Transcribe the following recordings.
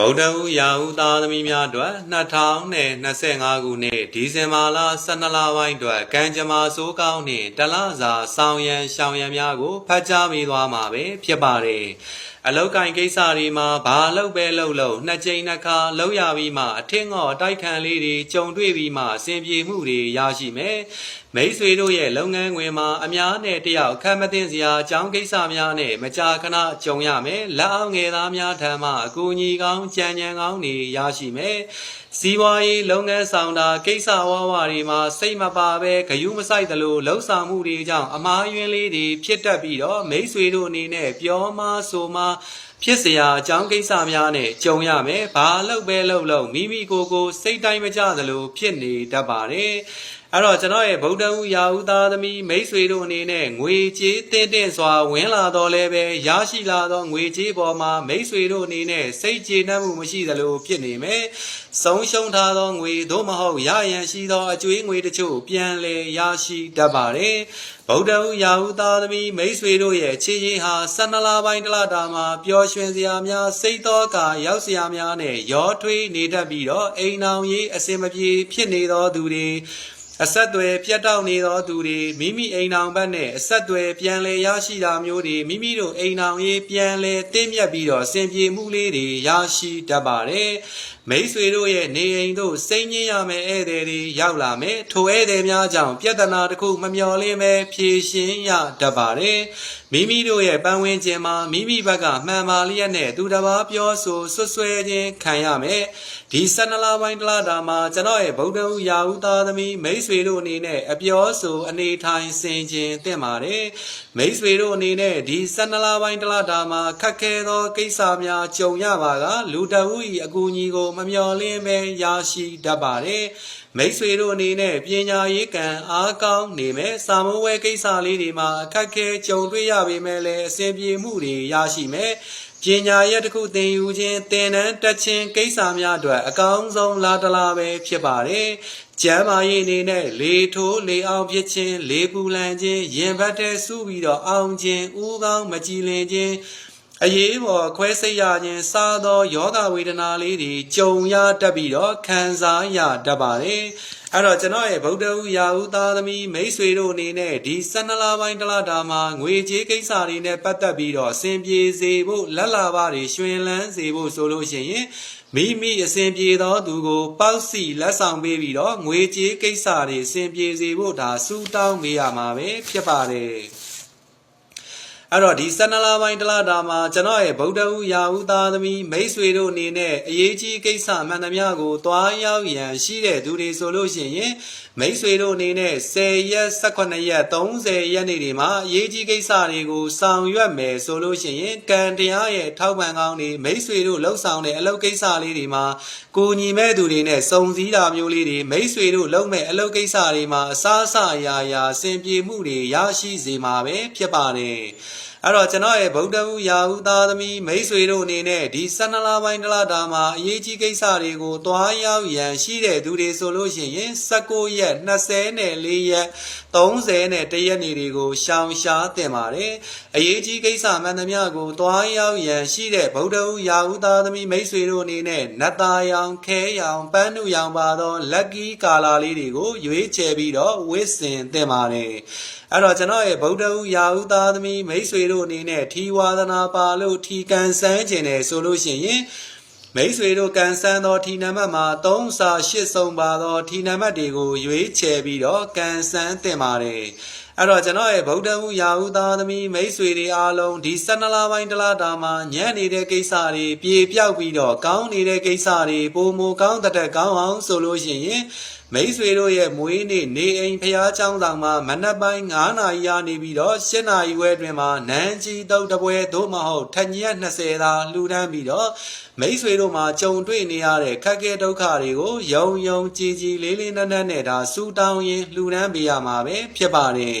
ဗုဒ္ဓဟူရာဟုသားသမီးများအတွက်2025ခုနှစ်ဒီဇင်ဘာလ12လပိုင်းအတွက်ကံကြမ္မာစိုးကောင်းနှင့်တလစာဆောင်ရန်ရှောင်ရန်များကိုဖတ်ကြားပေးသွားမှာပဲဖြစ်ပါတယ် အလောက်ကင်ကိစ္စတွေမှာဘာလောက်ပဲလောက်လို့နှစ်ကြိမ်နှစ်ခါလောက်ရပြီးမှအထင်ငေါ့တိုက်ခံလေးတွေကြုံတွေ့ပြီးမှအစဉ်ပြေမှုတွေရရှိမယ်မိတ်ဆွေတို့ရဲ့လုပ်ငန်းခွင်မှာအများနဲ့တယောက်ခံမသိစရာအကြောင်းကိစ္စများနဲ့မကြာခဏကြုံရမယ်လက်အောင်ငယ်သားများထံမှအကူအညီကောင်းကြံကြံကောင်းတွေရရှိမယ်စီးပွားရေးလုပ်ငန်းဆောင်တာကိစ္စဝါဝါတွေမှာစိတ်မပါပဲဂယုမဆိုင်သလိုလှုပ်ဆောင်မှုတွေကြောင့်အမားယွင်းလေးတွေဖြစ်တတ်ပြီးတော့မိတ်ဆွေတို့အနေနဲ့ပြောမဆိုမဖြစ်เสียအကြောင်းကိစ္စများနဲ့ကြုံရမယ်။ဘာလို့ပဲလို့လို့မိမိကိုယ်ကိုစိတ်တိုင်းမကြသလိုဖြစ်နေတတ်ပါတယ်။ အဲ့တော့ကျွန်တော်ရဲ့ဗုဒ္ဓဟူရာဟုသားသမီးမိတ်ဆွေတို့အနေနဲ့ငွေကြေးတင်းတင်းစွာဝင်လာတော့လဲပဲရရှိလာသောငွေကြေးပေါ်မှာမိတ်ဆွေတို့အနေနဲ့စိတ်ကျေနပ်မှုမရှိသလိုဖြစ်နေမယ်။ဆုံးရှုံးထားသောငွေသို့မဟုတ်ရရန်ရှိသောအကျွေးငွေတချို့ပြန်လည်ရရှိတတ်ပါတယ်။ဗုဒ္ဓဟူရာဟုသားသမီးမိတ်ဆွေတို့ရဲ့ခြေရင်းဟာ12လပိုင်းတလတာမှာပျော်ရွှင်စရာများစိတ်သောကရောက်စရာများနဲ့ရောထွေးနေတတ်ပြီးတော့အိမ်အောင်ရေးအစင်မပြေဖြစ်နေသောသူတွေ အဆက်အသွယ်ပြတ်တောက်နေသောသူတွေမိမိအိမ်အောင်ဘက်နဲ့အဆက်အသွယ်ပြန်လည်ရရှိတာမျိုးတွေမိမိတို့အိမ်အောင်ရေးပြန်လည်တင့်မြတ်ပြီးတော့စင်ပြေမှုလေးတွေရရှိတတ်ပါတယ် မိတ်ဆွေတို့ရဲ့နေအိမ်တို့စိတ်ငြင်းရမယ်ဧည့်သည်တွေရောက်လာမယ်ထိုဧည့်သည်များကြောင့်ပြဿနာတစ်ခုမမျှော်လင့်ပဲဖြေရှင်းရတတ်ပါတယ်မိမိတို့ရဲ့ပတ်ဝန်းကျင်မှာမိမိဘက်ကမှန်ပါလျက်နဲ့သူတစ်ပါးပြောဆိုဆွဆွဲခြင်းခံရမယ်ဒီ12လပိုင်းတလားတာမှာကျွန်တော်ရဲ့ဗုဒ္ဓဦးရာဦးသားသမီးမိတ်ဆွေတို့အနေနဲ့အပြောဆိုအနေထိုင်စင်ခြင်းသင့်ပါတယ်မိတ်ဆွေတို့အနေနဲ့ဒီ12လပိုင်းတလားတာမှာခက်ခဲသောကိစ္စများကြုံရပါကလူတဦး၏အကူအညီကိုမမျှော်လင့်ပဲရရှိတတ်ပါတယ်မိษွေတို့အနေနဲ့ပညာရေးကံအားကောင်းနေမယ်စာမိုးဝဲကိစ္စလေးတွေမှာအခက်ခဲကြုံတွေ့ရပေမဲ့လည်းအဆင်ပြေမှုတွေရရှိမယ်ပညာရက်တစ်ခုသင်ယူခြင်းသင်တန်းတက်ခြင်းကိစ္စများအတွက်အကောင်းဆုံးလာတလားပဲဖြစ်ပါတယ်။ကျမ်းမာရေးအနေနဲ့လေထိုးလေအောင်ဖြစ်ခြင်းလေပူလန်ခြင်းရင်ဘတ်တဲစူးပြီးတော့အောင်ခြင်းဦးကောင်းမကြည်လင်ခြင်း အရေးပေါ်ခွဲစိတ်ရခြင်းစားသောယောဂဝေဒနာလေးတွေကြုံရတတ်ပြီးတော့ခံစားရတတ်ပါတယ်။အဲ့တော့ကျွန်တော်ရဲ့ဗုဒ္ဓဟူရာဟုသားသမီးမိတ်ဆွေတို့အနေနဲ့ဒီ12လပိုင်းတလတာမှာငွေကြေးကိစ္စတွေနဲ့ပတ်သက်ပြီးတော့အစဉ်ပြေစေဖို့လက်လာပါတွေရွှင်လန်းစေဖို့ဆိုလို့ရှိရင်မိမိအစဉ်ပြေသောသူကိုပေါက်စီလက်ဆောင်ပေးပြီးတော့ငွေကြေးကိစ္စတွေအစဉ်ပြေစေဖို့ဒါစူတောင်းပေးရမှာပဲဖြစ်ပါတယ်။ အဲ့တော့ဒီ12လပိုင်းတလတာမှာကျွန်တော်ရဲ့ဗုဒ္ဓဟူရာဟုသားသမီးမိတ်ဆွေတို့အနေနဲ့အရေးကြီးကိစ္စမှန်သမျှကိုတွားရောက်ရန်ရှိတဲ့သူတွေဆိုလို့ရှိရင်မိတ်ဆွေတို့အနေနဲ့10ရက်18ရက်30ရက်နေ့တွေမှာအရေးကြီးကိစ္စတွေကိုဆောင်ရွက်မယ်ဆိုလို့ရှိရင်ကံတရားရဲ့ထောက်ပံ့ကောင်းတွေမိတ်ဆွေတို့လှုပ်ဆောင်တဲ့အလုပ်ကိစ္စလေးတွေမှာကိုညီမဲ့သူတွေနဲ့စုံစည်းတာမျိုးလေးတွေမိတ်ဆွေတို့လုပ်မဲ့အလုပ်ကိစ္စတွေမှာအစားအစာရာရာစင်ပြေမှုတွေရရှိစေမှာပဲဖြစ်ပါတယ် အဲ့တော့ကျွန်တော်ရဲ့ဗုဒ္ဓဟူရာဟုသားသမီးမိတ်ဆွေတို့အနေနဲ့ဒီ12လပိုင်းတလတာမှာအရေးကြီးကိစ္စတွေကိုတွားရောက်ရန်ရှိတဲ့သူတွေဆိုလို့ရှိရင်19ရက်24ရက်30နဲ့1ရက်နေတွေကိုရှောင်ရှားတင်ပါတယ်အရေးကြီးကိစ္စမှန်သမျှကိုတွားရောက်ရန်ရှိတဲ့ဗုဒ္ဓဟူရာဟုသားသမီးမိတ်ဆွေတို့အနေနဲ့နတ်သားရောင်ခဲရောင်ပန်းနုရောင်ပါသောလက်ကီကာလာလေးတွေကိုရွေးချယ်ပြီးတော့ဝစ်စင်တင်ပါတယ်အဲ့တော့ကျွန်တော်ရဲ့ဗုဒ္ဓဟူရာဟုသားသမီးမိတ်ဆွေတို့အနေနဲ့ထီဝါဒနာပါလို့ထီကန်ဆန်းခြင်းတယ်ဆိုလို့ရှိရင်မိတ်ဆွေတို့ကန်ဆန်းသောထီနံပါတ်မှာ3စာ8ဆုံးပါသောထီနံပါတ်တွေကိုရွေးချယ်ပြီးတော့ကန်ဆန်းတင်ပါတယ် အဲ့တော့ကျွန်တော်ရဲ့ဗုဒ္ဓဟူရာဟူသားသမီးမိတ်ဆွေတွေအားလုံးဒီ12လပိုင်းတလားတာမှာညံ့နေတဲ့ကိစ္စတွေပြေပြောက်ပြီးတော့ကောင်းနေတဲ့ကိစ္စတွေပုံမူကောင်းတဲ့ကောင်းအောင်ဆိုလို့ရှိရင်မိတ်ဆွေတို့ရဲ့မွေးနေ့နေအိမ်ဖျားချောင်းဆောင်မှာမနက်ပိုင်း9နာရီရနေပြီးတော့10နာရီဝဲတွင်မှာနန်းကြီးတုတ်တပွဲသို့မဟုတ်ထညက်20သာလှူဒန်းပြီးတော့မိတ်ဆွေတို့မှာကြုံတွေ့နေရတဲ့ခက်ခဲဒုက္ခတွေကိုယုံယုံကြည်ကြည်လေးလေးနက်နက်နဲ့ဒါစူတောင်းရင်လှူဒန်းပေးရမှာပဲဖြစ်ပါတယ်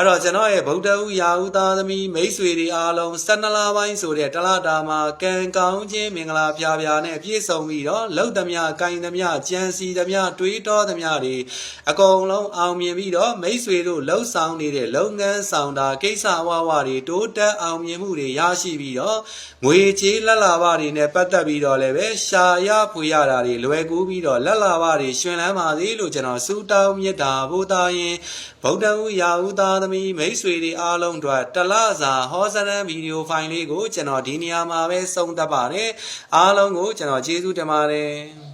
အဲ့တော့ကျွန်တော်ရဲ့ဗုဒ္ဓဦးရာဦးသားသမီးမိတ်ဆွေတွေအားလုံး12လပိုင်းဆိုတဲ့တလတာမှာကံကောင်းခြင်းမင်္ဂလာဖျားဖျားနဲ့ပြည့်စုံပြီးတော့လှုပ်သမျှကိုင်သမျှကြံစီသမျှတွေးတောသမျှတွေအကုန်လုံးအောင်မြင်ပြီးတော့မိတ်ဆွေတို့လှုပ်ဆောင်နေတဲ့လုပ်ငန်းဆောင်တာကိစ္စအဝဝတွေတိုးတက်အောင်မြင်မှုတွေရရှိပြီးတော့ငွေချေးလက်လာပါတွေနဲ့ပတ်သက်ပြီးတော့လည်းပဲရှာရဖွေရတာတွေလွယ်ကူပြီးတော့လက်လာပါတွေရှင်လန်းပါစေလို့ကျွန်တော်ဆုတောင်းမေတ္တာပို့သားရင်ဗုဒ္ဓဦးရာဦးသားသမီးမိတ်ဆွေတွေအားလုံးတို့တလစာဟောစရန်ဗီဒီယိုဖိုင်လေးကိုကျွန်တော်ဒီနေရာမှာပဲဆုံးသတ်ပါတယ်အားလုံးကိုကျွန်တော်ကျေးဇူးတင်ပါတယ်